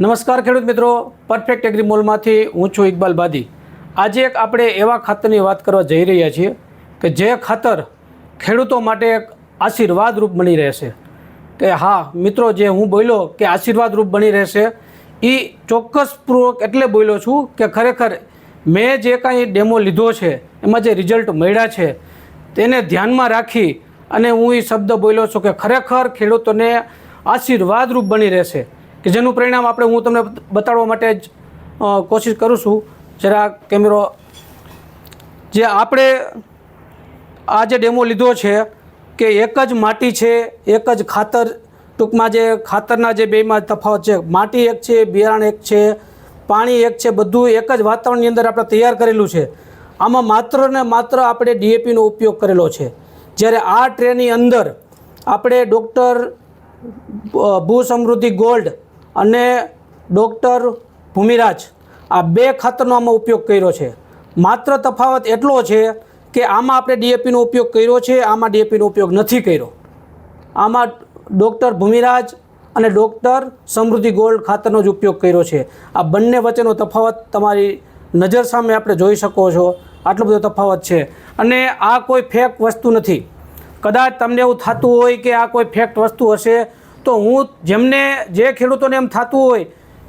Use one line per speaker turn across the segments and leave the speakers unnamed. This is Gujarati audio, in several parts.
નમસ્કાર ખેડૂત મિત્રો પરફેક્ટ એગ્રી મોલમાંથી હું છું ઇકબાલ બાદી. આજે એક આપણે એવા ખાતરની વાત કરવા જઈ રહ્યા છીએ કે જે ખાતર ખેડૂતો માટે એક આશીર્વાદરૂપ બની રહેશે. કે હા, મિત્રો, જે હું બોલ્યો કે આશીર્વાદરૂપ બની રહેશે એ ચોક્કસપૂર્વક એટલે બોલ્યો છું કે ખરેખર મેં જે કાંઈ ડેમો લીધો છે, એમાં જે રિઝલ્ટ મળ્યા છે, તેને ધ્યાનમાં રાખી અને હું એ શબ્દ બોલ્યો છું કે ખરેખર ખેડૂતોને આશીર્વાદરૂપ બની રહેશે. કે જેનું પરિણામ આપણે હું તમને બતાડવા માટે જ કોશિશ કરું છું. જરા કેમેરો, જે આપણે આ જે ડેમો લીધો છે કે એક જ માટી છે, એક જ ખાતર, ટૂંકમાં જે ખાતરના જે બેમાં તફાવત છે, માટી એક છે, બિયારણ એક છે, પાણી એક છે, બધું એક જ વાતાવરણની અંદર આપણે તૈયાર કરેલું છે. આમાં માત્ર ને માત્ર આપણે ડીએપીનો ઉપયોગ કરેલો છે. જ્યારે આ ટ્રેની અંદર આપણે ડૉક્ટર ભૂ સમૃદ્ધિ ગોલ્ડ અને ડૉક્ટર ભૂમિરાજ આ બે ખાતરનો આમાં ઉપયોગ કર્યો છે. માત્ર તફાવત એટલો છે કે આમાં આપણે ડીએપીનો ઉપયોગ કર્યો છે, આમાં ડીએપીનો ઉપયોગ નથી કર્યો. આમાં ડૉક્ટર ભૂમિરાજ અને ડૉક્ટર સમૃદ્ધિ ગોલ્ડ ખાતરનો જ ઉપયોગ કર્યો છે. આ બંને વચ્ચેનો તફાવત તમારી નજર સામે આપણે જોઈ શકો છો. આટલો બધો તફાવત છે. અને આ કોઈ ફેક વસ્તુ નથી. કદાચ તમને એવું થતું હોય કે આ કોઈ ફેક્ટ વસ્તુ હશે તો હું જેમને જે ખેડૂતોને એમ થતું હોય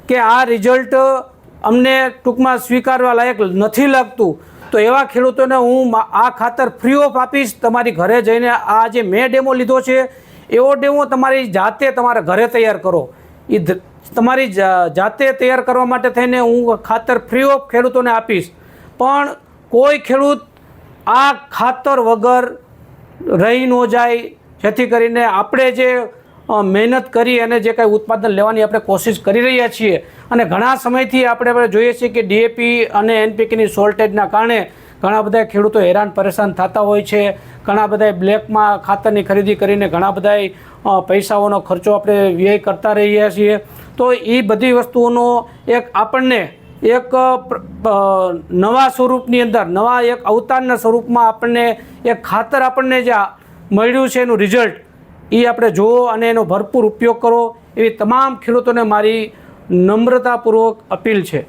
કે આ રિઝલ્ટ અમને ટૂંકમાં સ્વીકારવા લાયક નથી લાગતું, તો એવા ખેડૂતોને હું આ ખાતર ફ્રી ઓફ આપીશ, તમારી ઘરે જઈને આ જે મેં ડેમો લીધો છે, એવો ડેમો તમારી જાતે તમારા ઘરે તૈયાર કરો. એ તમારી જાતે તૈયાર કરવા માટે થઈને હું ખાતર ફ્રી ઓફ ખેડૂતોને આપીશ. પણ કોઈ ખેડૂત આ ખાતર વગર રહી ન જાય, જેથી કરીને આપણે જે મહેનત કરી અને જે કાંઈ ઉત્પાદન લેવાની આપણે કોશિશ કરી રહ્યા છીએ. અને ઘણા સમયથી આપણે જોઈએ છીએ કે ડીએપી અને એનપીકેની શોર્ટેજના કારણે ઘણા બધા ખેડૂતો હેરાન પરેશાન થતા હોય છે. ઘણા બધા બ્લેકમાં ખાતરની ખરીદી કરીને ઘણા બધા પૈસાઓનો ખર્ચો આપણે વ્યય કરતા રહીએ છીએ. તો એ બધી વસ્તુઓનો એક આપણને એક નવા સ્વરૂપની અંદર, નવા એક અવતારના સ્વરૂપમાં આપણને એક ખાતર આપણને જે મળ્યું છે એનું રિઝલ્ટ એ આપણે જુઓ અને એનો ભરપૂર ઉપયોગ કરો. એવી તમામ ખેડૂતોને મારી નમ્રતાપૂર્વક અપીલ છે.